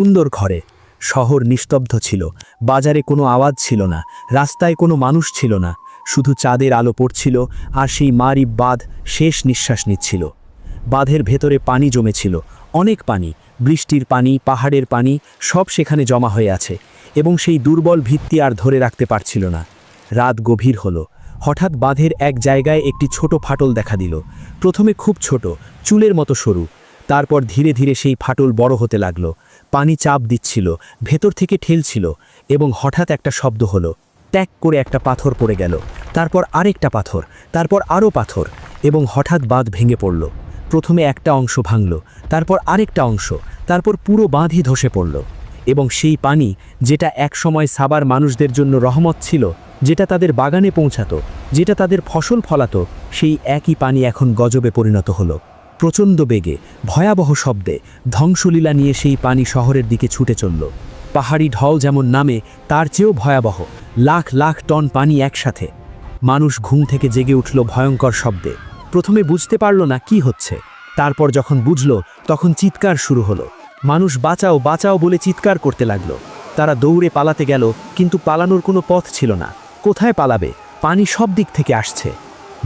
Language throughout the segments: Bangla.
সুন্দর ঘরে। শহর নিস্তব্ধ ছিল। বাজারে কোনো আওয়াজ ছিল না। রাস্তায় কোনো মানুষ ছিল না। শুধু চাঁদের আলো পড়ছিল আর সেই মারি বাঁধ শেষ নিঃশ্বাস নিচ্ছিল। বাঁধের ভেতরে পানি জমেছিল। অনেক পানি, বৃষ্টির পানি, পাহাড়ের পানি, সব সেখানে জমা হয়ে আছে এবং সেই দুর্বল ভিত্তি আর ধরে রাখতে পারছিল না। রাত গভীর হলো। হঠাৎ বাঁধের এক জায়গায় একটি ছোট ফাটল দেখা দিল। প্রথমে খুব ছোট, চুলের মতো সরু। তারপর ধীরে ধীরে সেই ফাটল বড় হতে লাগল। পানি চাপ দিচ্ছিল, ভেতর থেকে ঠেলছিল এবং হঠাৎ একটা শব্দ হলো। ত্যাগ করে একটা পাথর পড়ে গেল। তারপর আরেকটা পাথর, তারপর আরও পাথর এবং হঠাৎ বাঁধ ভেঙে পড়ল। প্রথমে একটা অংশ ভাঙল, তারপর আরেকটা অংশ, তারপর পুরো বাঁধই ধসে পড়ল এবং সেই পানি, যেটা একসময় সাবার মানুষদের জন্য রহমত ছিল, যেটা তাদের বাগানে পৌঁছাতো, যেটা তাদের ফসল ফলাতো, সেই একই পানি এখন গজবে পরিণত হলো। প্রচণ্ড বেগে, ভয়াবহ শব্দে ধ্বংসলীলা নিয়ে সেই পানি শহরের দিকে ছুটে চলল। পাহাড়ি ঢল যেমন নামে, তার চেয়েও ভয়াবহ। লাখ লাখ টন পানি একসাথে। মানুষ ঘুম থেকে জেগে উঠল ভয়ঙ্কর শব্দে। প্রথমে বুঝতে পারল না কি হচ্ছে। তারপর যখন বুঝল, তখন চিৎকার শুরু হলো। মানুষ বাঁচাও বাঁচাও বলে চিৎকার করতে লাগল। তারা দৌড়ে পালাতে গেল, কিন্তু পালানোর কোনো পথ ছিল না। কোথায় পালাবে? পানি সব দিক থেকে আসছে।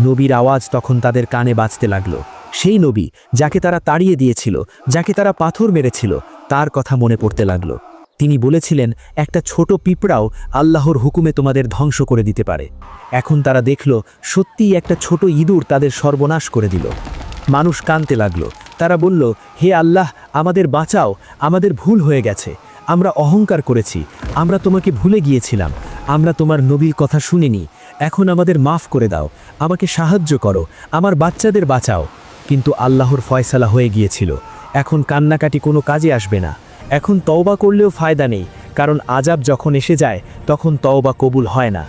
নবীর আওয়াজ তখন তাদের কানে বাজতে লাগল। সেই নবী যাকে তারা তাড়িয়ে দিয়েছিল, যাকে তারা পাথর মেরেছিল, তার কথা মনে পড়তে লাগল। তিনি বলেছিলেন, একটা ছোট পিঁপড়াও আল্লাহর হুকুমে তোমাদের ধ্বংস করে দিতে পারে। এখন তারা দেখল, সত্যিই একটা ছোট ইঁদুর তাদের সর্বনাশ করে দিল। মানুষ কানতে লাগল। তারা বলল, হে আল্লাহ, আমাদের বাঁচাও, আমাদের ভুল হয়ে গেছে। আমরা অহংকার করেছি, আমরা তোমাকে ভুলে গিয়েছিলাম, আমরা তোমার নবীর কথা শুনিনি। এখন আমাদের মাফ করে দাও, আমাকে সাহায্য করো, আমার বাচ্চাদের বাঁচাও। কিন্তু আল্লাহর ফয়সালা হয়ে গিয়েছিল। এখন কান্নাকাটি কোনো কাজে আসবে না। এখন তওবা করলেও ফায়দা নেই, কারণ আজাব যখন এসে যায়, তখন তওবা কবুল হয় না।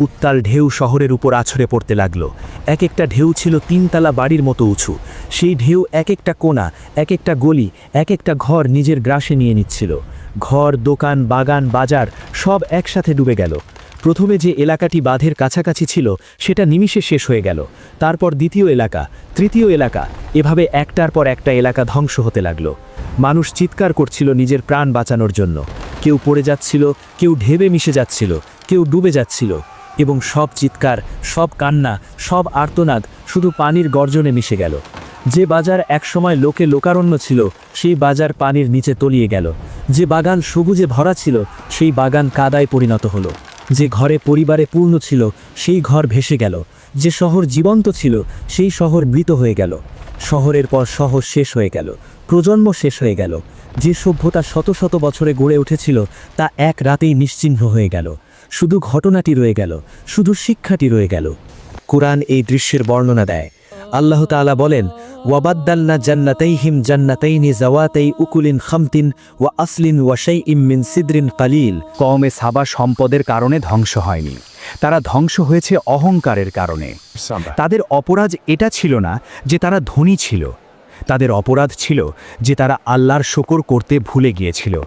উত্তাল ঢেউ শহরের উপর আছড়ে পড়তে লাগল। এক একটা ঢেউ ছিল তিনতলা বাড়ির মতো উঁচু। সেই ঢেউ এক একটা কোণা, এক একটা গলি, এক একটা ঘর নিজের গ্রাসে নিয়ে নিচ্ছিল। ঘর, দোকান, বাগান, বাজার সব একসাথে ডুবে গেল। প্রথমে যে এলাকাটি বাঁধের কাছাকাছি ছিল, সেটা নিমিষে শেষ হয়ে গেল। তারপর দ্বিতীয় এলাকা, তৃতীয় এলাকা, এভাবে একটার পর একটা এলাকা ধ্বংস হতে লাগল। মানুষ চিৎকার করছিল নিজের প্রাণ বাঁচানোর জন্য। কেউ পড়ে যাচ্ছিল, কেউ ঢেবে মিশে যাচ্ছিল, কেউ ডুবে যাচ্ছিল এবং সব চিৎকার, সব কান্না, সব আর্তনাদ শুধু পানির গর্জনে মিশে গেল। যে বাজার একসময় লোকে লোকারণ্য ছিল, সেই বাজার পানির নিচে তলিয়ে গেল। যে বাগান সবুজে ভরা ছিল, সেই বাগান কাদায় পরিণত হলো। যে ঘরে পরিবারে পূর্ণ ছিল, সেই ঘর ভেসে গেল। যে শহর জীবন্ত ছিল, সেই শহর মৃত হয়ে গেল। শহরের পর শহর শেষ হয়ে গেল, প্রজন্ম শেষ হয়ে গেল। যে সভ্যতা শত শত বছরে গড়ে উঠেছিল, তা এক রাতেই নিশ্চিহ্ন হয়ে গেল। শুধু ঘটনাটি রয়ে গেল, শুধু শিক্ষাটি রয়ে গেল। কোরআন এই দৃশ্যের বর্ণনা দেয় আল্লাহ তাআলা বলেন ওয়াবাদ্দালনা জান্নাতাইহিম জান্নাতাইনি জাওয়াতাই উকুলিন খামতিন ওয়া আসলিন ওয়া শাইইম মিন সিদরিন কালিল। কমে সাবা সম্পদের কারণে ধ্বংস হয়নি। তারা ধ্বংস হয়েছে অহংকারের কারণে। তাদের অপরাধ এটা ছিল না যে তারা ধনী ছিল। তাদের অপরাধ ছিল যে তারা আল্লাহর শকর করতে ভুলে গিয়েছিল।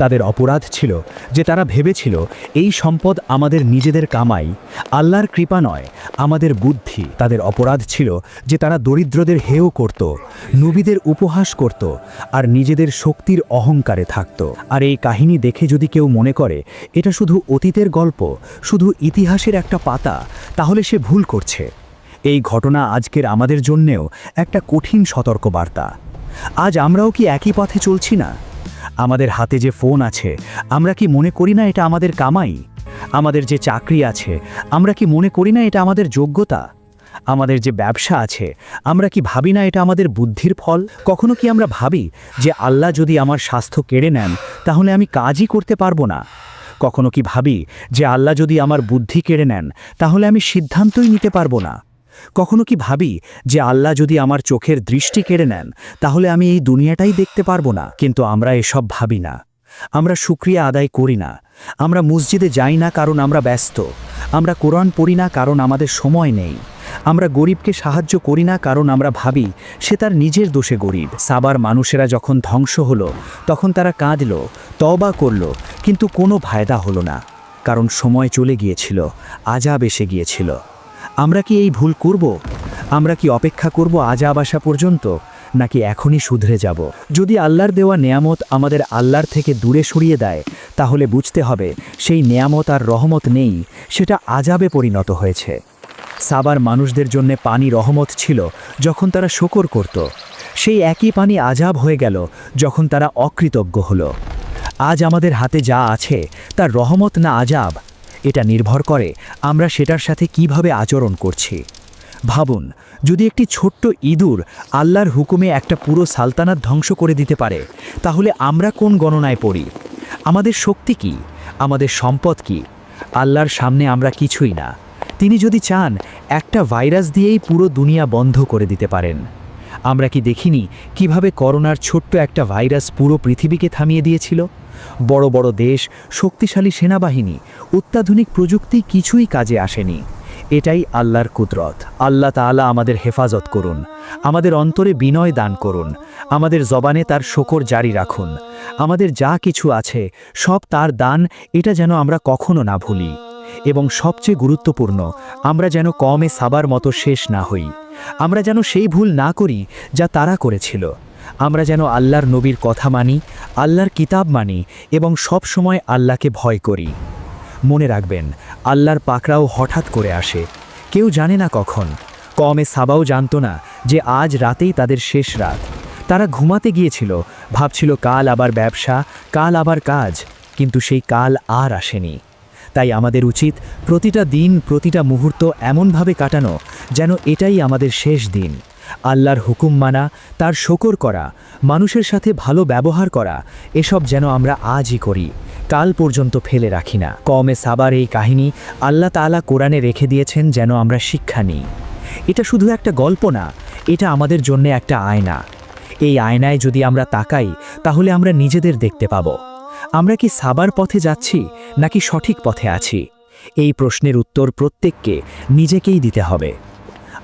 তাদের অপরাধ ছিল যে তারা ভেবেছিল, এই সম্পদ আমাদের নিজেদের কামাই, আল্লাহর কৃপা নয়। আমাদের বুদ্ধি তাদের অপরাধ ছিল যে তারা দরিদ্রদের হেয় করত, নবীদের উপহাস করত, আর নিজেদের শক্তির অহংকারে থাকত। আর এই কাহিনী দেখে যদি কেউ মনে করে, এটা শুধু অতীতের গল্প, শুধু ইতিহাসের একটা পাতা, তাহলে সে ভুল করছে। এই ঘটনা আজকের আমাদের জন্যেও একটা কঠিন সতর্কবার্তা। আজ আমরাও কি একই পথে চলছি না? আমাদের হাতে যে ফোন আছে, আমরা কি মনে করি না এটা আমাদের কামাই? আমাদের যে চাকরি আছে, আমরা কি মনে করি না এটা আমাদের যোগ্যতা? আমাদের যে ব্যবসা আছে, আমরা কি ভাবি না এটা আমাদের বুদ্ধির ফল? কখনো কি আমরা ভাবি যে আল্লাহ যদি আমার স্বাস্থ্য কেড়ে নেন, তাহলে আমি কাজই করতে পারব না? কখনো কি ভাবি যে আল্লাহ যদি আমার বুদ্ধি কেড়ে নেন, তাহলে আমি সিদ্ধান্তই নিতে পারব না? কখনো কি ভাবি যে আল্লাহ যদি আমার চোখের দৃষ্টি কেড়ে নেন, তাহলে আমি এই দুনিয়াটাই দেখতে পারব না? কিন্তু আমরা এসব ভাবি না। আমরা শুক্রিয়া আদায় করি না। আমরা মসজিদে যাই না কারণ আমরা ব্যস্ত। আমরা কোরআন পড়ি না কারণ আমাদের সময় নেই। আমরা গরিবকে সাহায্য করি না কারণ আমরা ভাবি সে তার নিজের দোষে গরিব। সাবার মানুষেরা যখন ধ্বংস হলো, তখন তারা কাঁদল তবা করল, কিন্তু কোনো ফায়দা হলো না। কারণ সময় চলে গিয়েছিল, আজাব এসে গিয়েছিল। আমরা কি এই ভুল করব? আমরা কি অপেক্ষা করব আজাব আসা পর্যন্ত, নাকি এখনই শুধরে যাব? যদি আল্লাহর দেওয়া নেয়ামত আমাদের আল্লাহর থেকে দূরে সরিয়ে দেয়, তাহলে বুঝতে হবে সেই নেয়ামত আর রহমত নেই, সেটা আজাবে পরিণত হয়েছে। সাবার মানুষদের জন্য পানি রহমত ছিল যখন তারা শকর করত। সেই একই পানি আজাব হয়ে গেল যখন তারা অকৃতজ্ঞ হলো। আজ আমাদের হাতে যা আছে, তার রহমত না আজাব এটা নির্ভর করে আমরা সেটার সাথে কীভাবে আচরণ করছি। ভাবুন, যদি একটি ছোট্ট ইঁদুর আল্লাহর হুকুমে একটা পুরো সালতানাত ধ্বংস করে দিতে পারে, তাহলে আমরা কোন গণনায় পড়ি? আমাদের শক্তি কি? আমাদের সম্পদ কি? আল্লাহর সামনে আমরা কিছুই না। তিনি যদি চান, একটা ভাইরাস দিয়েই পুরো দুনিয়া বন্ধ করে দিতে পারেন। আমরা কি দেখিনি কীভাবে করোনার ছোট্ট একটা ভাইরাস পুরো পৃথিবীকে থামিয়ে দিয়েছিল? বড় বড় দেশ, শক্তিশালী সেনাবাহিনী, অত্যাধুনিক প্রযুক্তি কিছুই কাজে আসেনি। এটাই আল্লাহর কুদরত। আল্লাহ তাআলা আমাদের হেফাজত করুন, আমাদের অন্তরে বিনয় দান করুন, আমাদের জবানে তার শকর জারি রাখুন। আমাদের যা কিছু আছে, সব তার দান, এটা যেন আমরা কখনো না ভুলি। এবং সবচেয়ে গুরুত্বপূর্ণ, আমরা যেন কমে সাবার মতো শেষ না হই। আমরা যেন সেই ভুল না করি, যা তারা করেছিল। আমরা যেন আল্লাহর নবীর কথা মানি, আল্লাহর কিতাব মানি এবং সব সময় আল্লাহকে ভয় করি। মনে রাখবেন, আল্লাহর পাকড়াও হঠাৎ করে আসে। কেউ জানে না কখন। কমে সাবাও জানতো না যে আজ রাতেই তাদের শেষ রাত। তারা ঘুমাতে গিয়েছিল, ভাবছিল কাল আবার ব্যবসা, কাল আবার কাজ, কিন্তু সেই কাল আর আসেনি। তাই আমাদের উচিত প্রতিটা দিন, প্রতিটা মুহূর্ত এমনভাবে কাটানো যেন এটাই আমাদের শেষ দিন। আল্লাহর হুকুম মানা, তার শকর করা, মানুষের সাথে ভালো ব্যবহার করা, এসব যেন আমরা আজই করি, কাল পর্যন্ত ফেলে রাখি না। কমে সাবার এই কাহিনী আল্লাহ তাআলা কোরআনে রেখে দিয়েছেন যেন আমরা শিক্ষা নিই। এটা শুধু একটা গল্প না, এটা আমাদের জন্য একটা আয়না। এই আয়নায় যদি আমরা তাকাই, তাহলে আমরা নিজেদের দেখতে পাবো। আমরা কি সাবার পথে যাচ্ছি, নাকি সঠিক পথে আছি? এই প্রশ্নের উত্তর প্রত্যেককে নিজেকেই দিতে হবে।